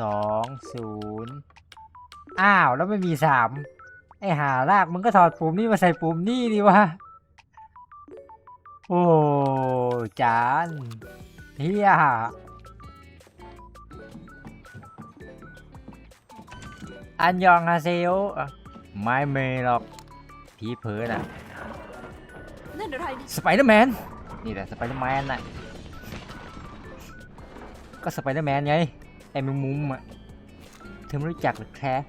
สองศูนย์อ้าว แล้วไม่มีสามไอหาลากมึงก็ถอดปุ่มนี่มาใส่ปุ่มนี่ดีวะ โอ้จานเฮียอันยองฮาเซโยอะไม่เมย์หรอกผีเผลอน่ะนั่นอะไรนะสไปเดอร์แมน นี่แหละสไปเดอร์แมนน่ะ ก็สไปเดอร์แมนไงไอ้มงมุมอะ เธอไม่รู้จักหรือแคร์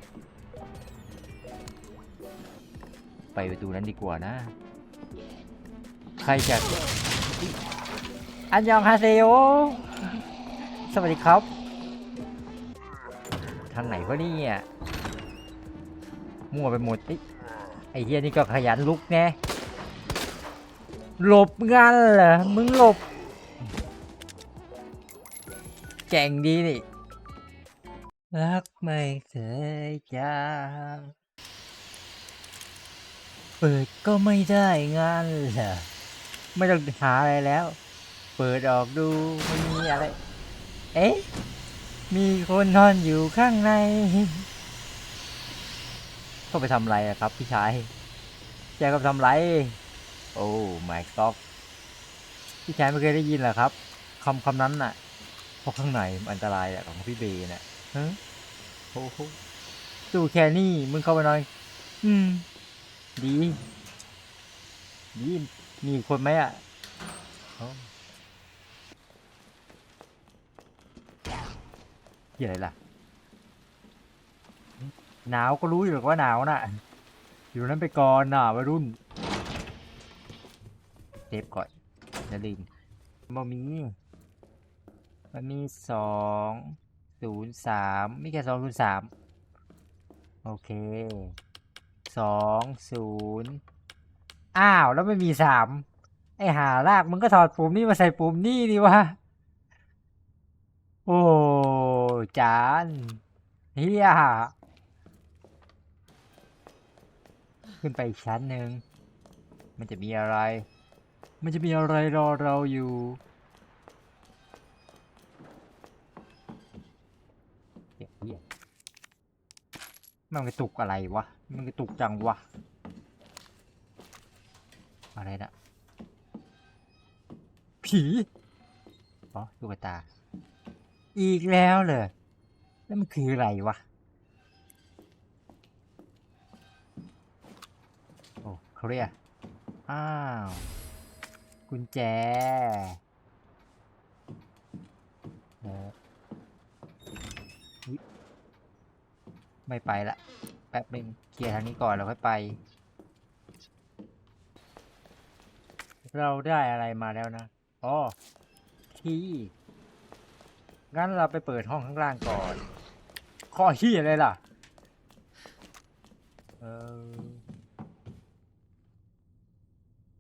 ไปประตูนั้นดีกว่านะ ใครจะอันยองฮาเซโยสวัสดีครับ ทางไหนวะเนี่ยมั่วไปหมดไอ้เฮียนี่ก็ขยันลุกแน่หลบงันเหรอ มึงหลบเก่งดีนี่ รักไม่เคยจางเปิดก็ไม่ได้งานเหรอไม่ต้องหาอะไรแล้ว เปิดออกดูไม่มีอะไร เอ๊ะ มีคนนอนอยู่ข้างในก็ไปทำอะไรอะครับพี่ชายแกก็ทำไร โอ้ my god พี่ชายไม่เคยได้ยินเหรอครับคำคำนั้นน่ะเพราะข้างในมันอันตรายอะของพี่เบย์น่ะ ฮะโอ้โหตู้แค่นี้มึงเข้าไปหน่อยอืม ดี ดีมีอีกคนไหมอะอ๋อเหี้ยอะไรล่ะ หนาวก็รู้อยู่หรอกว่าหนาวน่ะ อยู่นั้นไปก่อนน่ะวัยรุ่นเซฟก่อนอย่าลืมมันมีมันมีสอง ศูนย์สามมีแค่สองศูนย์สามโอเคสองศูนย์อ้าว แล้วไม่มีสามไอหาลากมึงก็ถอดปุ่มนี่มาใส่ปุ่มนี่ดีวะ โอ้จานเฮียขึ้นไปอีกชั้นหนึ่งมันจะมีอะไร มันจะมีอะไรรอเราอยู่ เหี้ยเหี้ย มันกระตุกอะไรวะ มันกระตุกจังวะ อะไรนะผีอ๋อลูกตา อีกแล้วเลยแล้วมันคืออะไรวะ โอ้เครียดอ้าว กุญแจเอออุ๊ย ไม่ไปละ แป๊บนึงเคลียร์ทางนี้ก่อนแล้วค่อยไป เราได้อะไรมาแล้วนะอ๋อที่งั้นเราไปเปิดห้องข้างล่างก่อนข้อที่อะไรล่ะ เออ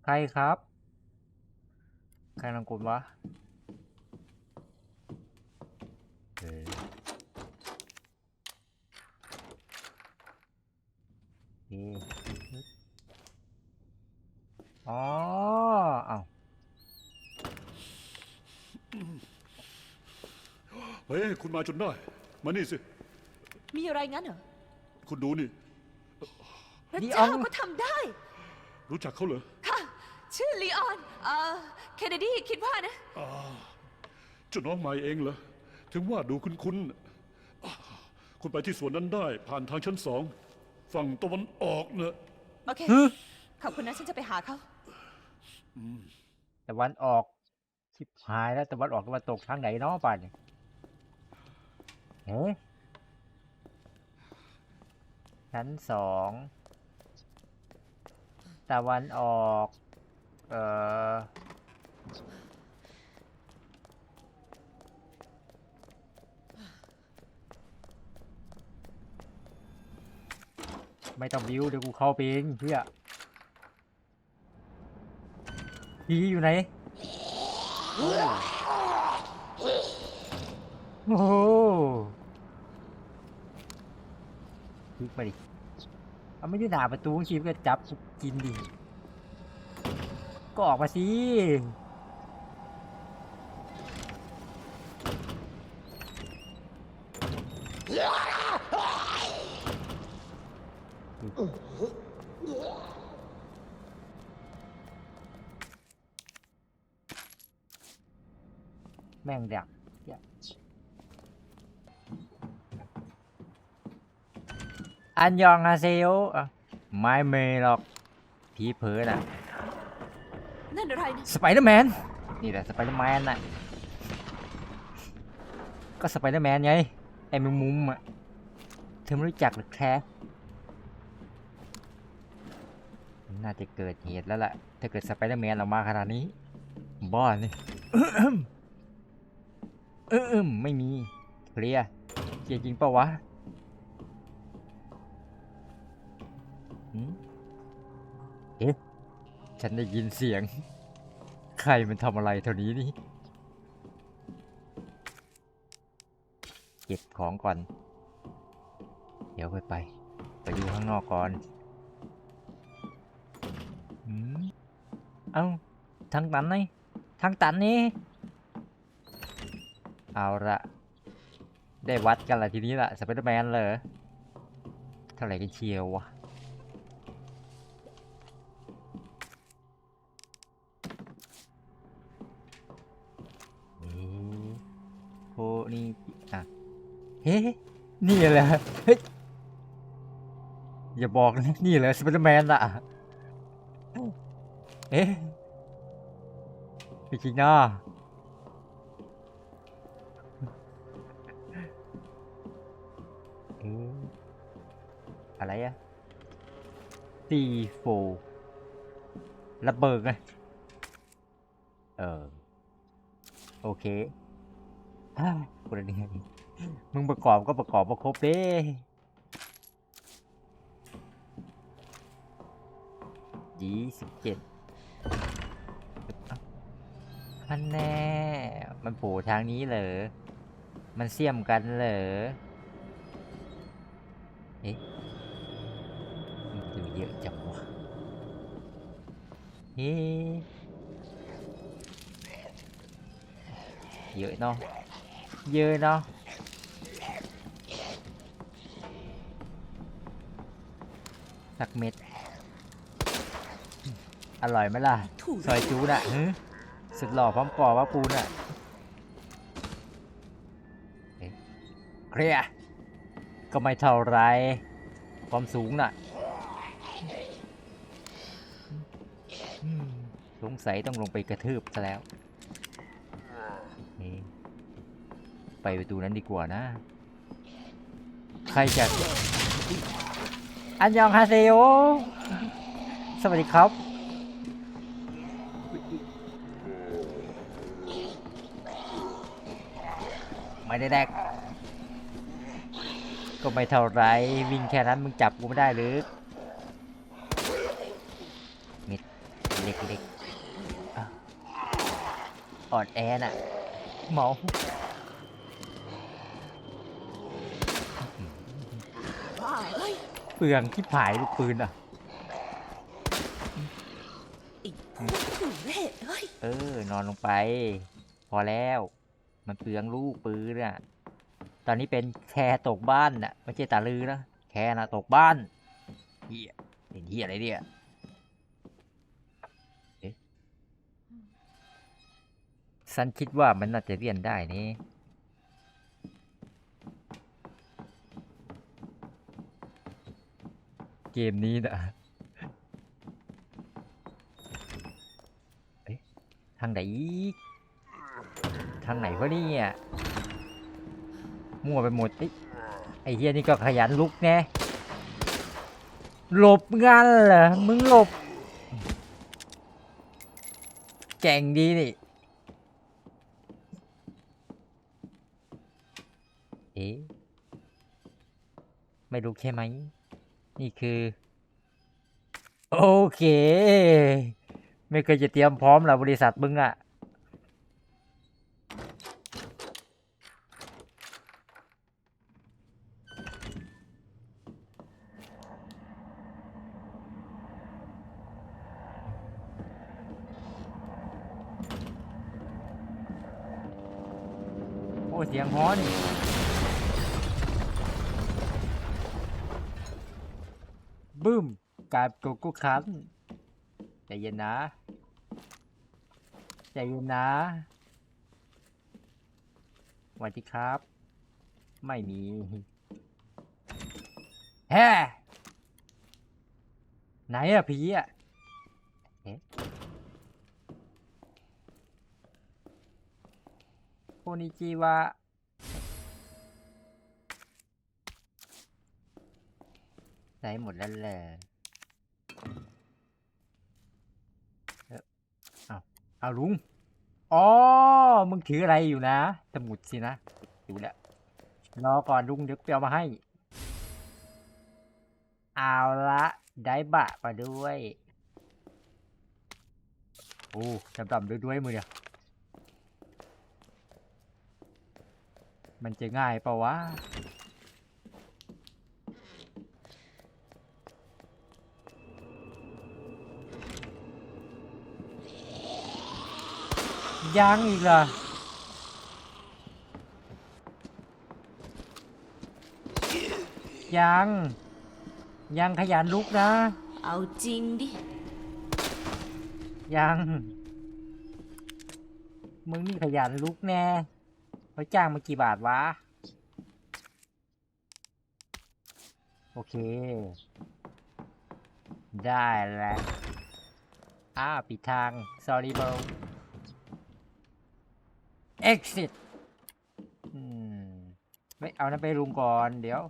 ใครครับ ใครลังกดวะเออโอเคอ๋อเอ้า เฮ้ย คุณมาจนได้ มานี่สิ มีอะไรงั้นเหรอคุณดูนี่ พระลีอเจ้าอนก็ทำได้ รู้จักเขาเหรอค่ะ ชื่อลีออนเอ่อเคนเนดีคิดว่านะ อ่าเจ้าน้องใหม่เองเหรอ ถึงว่าดูคุ้นๆอ่าคุณไปที่สวนนั้นได้ ผ่านทางชั้นสองฝั่งตะวันออกเนอะ โอเค ขอบคุณนะ ฉันจะไปหาเขาแต่วันออกชิบหายแล้วแต่วันออกตะวันตกทางไหนเนาะป่านนี้ เอ๊ะชั้นสองตะวันออก เอ่อไม่ต้องบิวเดี๋ยวกูเข้าไปเองเพื่อผีอยู่ไหน โอ้ โหพลิกไปดิเอาไม่ได้ด่าประตูชีพก็จับกินดิ ก็ออกมาสิแม่งดัก อันยองอาเซโยอะไม่เมหรอกผีเผลอน่ะนั่นอะไรนะสไปเดอร์แมนนี่แหละสไปเดอร์แมนน่ะก็สไปเดอร์แมนไงไอ้แมงมุมอะเธอไม่รู้จักหรือแคร์น่าจะเกิดเหตุแล้วล่ะ ถ้าเกิดสไปเดอร์แมนออกมาขนาดนี้ บ้านี่เออมไม่มีเคลียร์เคลียร์จริงเปล่าวะ เอ๊ะ ฉันได้ยินเสียง ใครมันทำอะไรเท่านี้นี่ เก็บของก่อน เดี๋ยวค่อยไป ไปดูข้างนอกก่อนหืมเอ้าทางตันนี่ทางตันนี่ เอาละได้วัดกันละทีนี้ละสไปเดอร์แมนเลยเท่าไหร่กันเชียววะ เอ๊ะโห นี่อะเฮ้นี่แหละเฮ้ยอย่าบอกนะนี่แหละสไปเดอร์แมนอะเอ๊ะจริงนะอะอะไรอะตีโฟระเบิดไงเออ โอเค กูเลยนมึงประกอบก็ประกอบมาครบเด้ยี่สิบเจ็ดอันแน่ มันโผล่ทางนี้เหรอ มันเสี่ยมกันเหรอ เอ๊ะมันดูเยอะจังวะเฮ้เยอะเนาะ เยอะเนาะสักเม็ด อร่อยไหมล่ะ ซอยจูน่ะสุดหล่อพร้อมก่อว่าปูน่ะเอ๊ะเคลียก็ไม่เท่าไร ความสูงน่ะ สงสัยต้องลงไปกระทืบซะแล้วนี่ ไปประตูนั้นดีกว่านะ ใครจะอันยองฮาเซโยสวัสดีครับ ไม่ได้แดก ก็ไม่เท่าไรวิ่งแค่นั้นมึงจับกูไม่ได้หรือเม็ดเล็กๆอ่อนแอน่ะหมอบ้า เปลืองที่ผายลูกปืนอะ เออ นอนลงไป พอแล้ว มันเปลืองลูกปืนอะ ตอนนี้เป็นแค่ตกบ้านน่ะไม่ใช่ตาลือนะ แค่นะตกบ้านเฮียเป็นเฮียอะไรเนี่ยฉันคิดว่ามันน่าจะเรียนได้นี่ เกมนี้นะทางไหนทางไหนวะเนี่ยมั่วไปหมดเอ้ยไอ้เฮียนี่ก็ขยันลุกแน่หลบงันเหรอมึงหลบแก่งดีนี่เอ๊ะไม่รู้ใช่ไหม นี่คือ โอเค ไม่เคยจะเตรียมพร้อมหรอบริษัทมึงอะโอ้เสียงฮ้อน บึ้มกลายโกโก้คันใจเย็นนะใจเย็นนะสวัสดีครับ ไม่มีแฮ่ไหนอะผีอะเอ๊ะโคนิจิวะ ใส่หมดแล้วแหละเอ้อเอาเอาลุง อ๋อ มึงถืออะไรอยู่นะ สมุดสินะดูแล้ว รอก่อนลุงเดี๋ยวไปเอามาให้ เอาละได้บะมาด้วย โอ้ดำๆด้วยด้วยมือเดียวมันจะง่ายปล่าวะ ยังอีกเหรอยังยังขยันลุกนะ เอาจริงดิ ยัง มึงนี่ขยันลุกแน่เขาจ้างมากี่บาทวะ โอเค ได้แล้วอ้าปิดทาง sorry bro exit อืมไม่เอานั้นไปรุงก่อน เดี๋ยว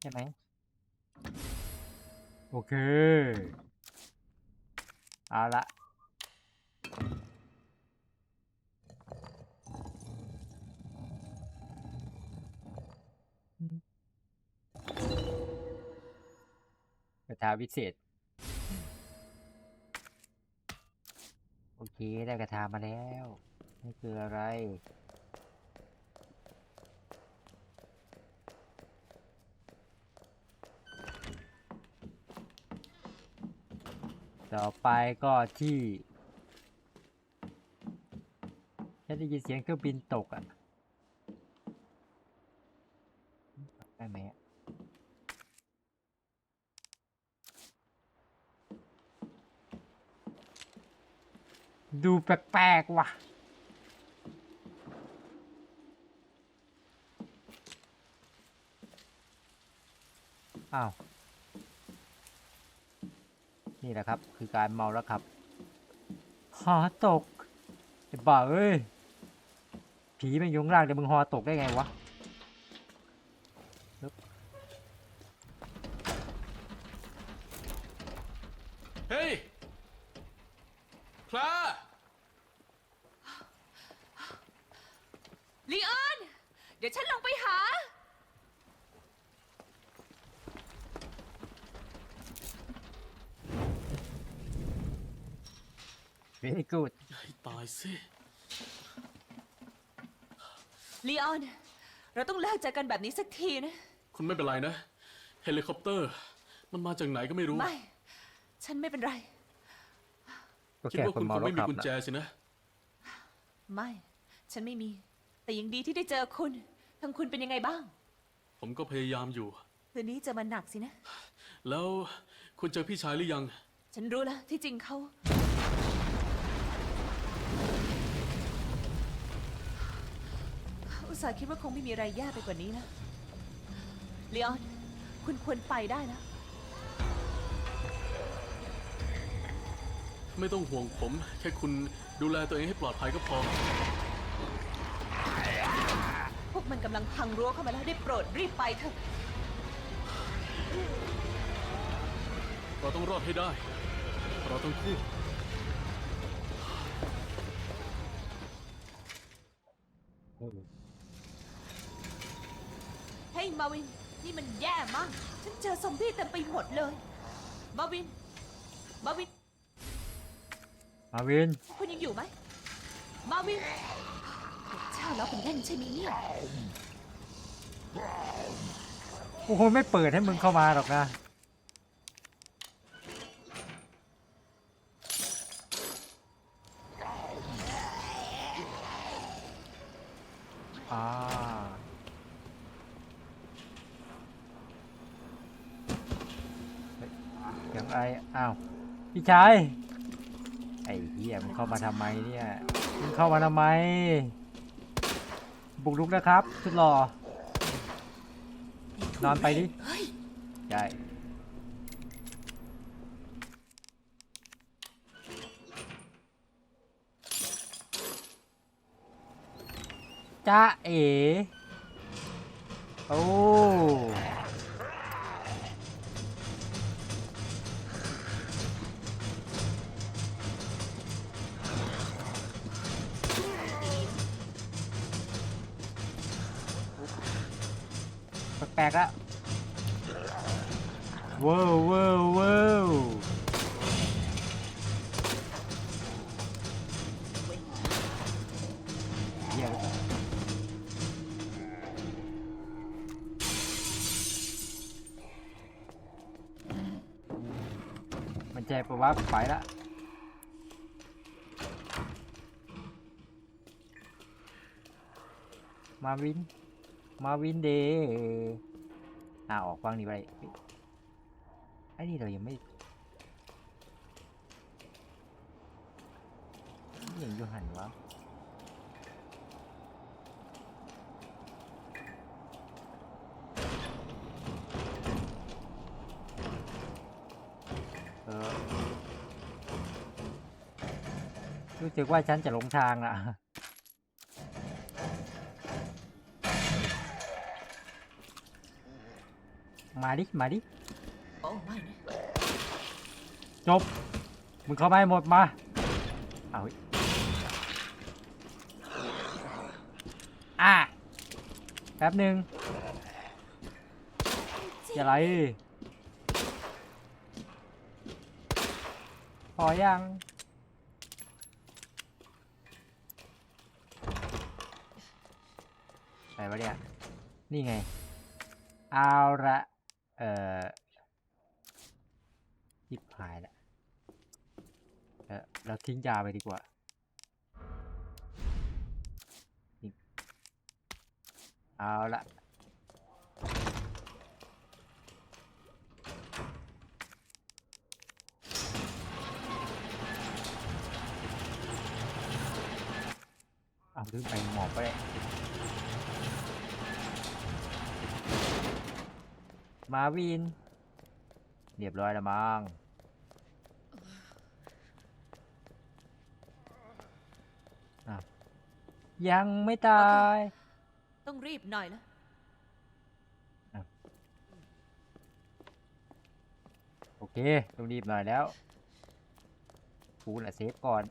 ใช่ไหม โอเค เอาละ กระทาวิเศษ โอเค ได้กระทามาแล้ว นี่คืออะไร ต่อไปก็ที่ฉันได้ยินเสียงเครื่องบินตกอะได้ไหมอะ ดูแปลกๆว่ะ อ้าว นี่แหละครับ คือการเมาแล้วครับหอตกไอ้บ้าเอ้ย ผีมันอยุงล่างแต่มึงหอตกได้ไงวะ เฮ้ย คลา ลีออน เดี๋ยวฉันลงไปหา very good ให้ตายสิ ลีออน เราต้องเลิกจากกันแบบนี้สักทีนะ คุณไม่เป็นไรนะ เฮลิคอปเตอร์ มันมาจากไหนก็ไม่รู้ ไม่ ฉันไม่เป็นไร ก็คิดแค่ว่าคนคุณคเมางแล้วไม่มีขับกุญแจนะสินะ ไม่ ฉันไม่มี แต่ยังดีที่ได้เจอคุณทางคุณเป็นยังไงบ้าง ผมก็พยายามอยู่ คืนนี้จะมาหนักสินะ แล้วคุณเจอพี่ชายหรือยัง ฉันรู้แล้วที่จริงเขา ตส่าห์คิดว่าคงไม่มีอะไรแย่ไปกว่านี้นะลีออน คุณควรไปได้แล้วไม่ต้องห่วงผม แค่คุณดูแลตัวเองให้ปลอดภัยก็พอ พวกมันกำลังพังรั้วเข้ามาแล้วได้โปรดรีบไปเถอะ เราต้องรอดให้ได้ เราต้องคู่ มาวิน นี่มันแย่มาก ฉันเจอซอมบี้เต็มไปหมดเลย มาวิน มาวิน มาวิน คุณยังอยู่ไหม มาวินเจ้าแล้วเป็นเล่นใช่ไหมเนี่ยกูคงไม่เปิดให้มึงเข้ามาหรอกนะ ม อ่าเฮ้ยเสียงอะไรอ้าวพี่ ชายไอ้เหี้ยมึงเข้ามาทำไมเนี่ยมึงเข้ามาทำไม บุกรุกนะครับสุดหล่อนอนไปดิเฮ้ยใช่จ้าเอ๋โอ้ ปลกๆละว้าวว้าวว้าวเหี้ยมันใจปะวะไปละมาวิน มาวินเดย์อ่าออกฟังนี่ไปไอ้นี่เรายังไม่ยังอยู่หันวะเออรู้สึกว่าฉันจะหลงทางอะ มาดิ มาดิ โอ้ไม่นะจบ มึงเข้าไปหมดมา เอาเฮ้ยอะแป๊บหนึ่งจะอะไรพอยังไหนวะเนี่ย นี่ไง เอาละ เอ่อยิบหายละเออเราทิ้งยาไปดีกว่าเอาละเอาลืมไปหมอบไปเลย มาวิน เรียบร้อยแล้วมั้งอ้าวยังไม่ตาย ต้องรีบหน่อยละโอเค ต้องรีบหน่อยแล้วกูน่ะเซฟก่อน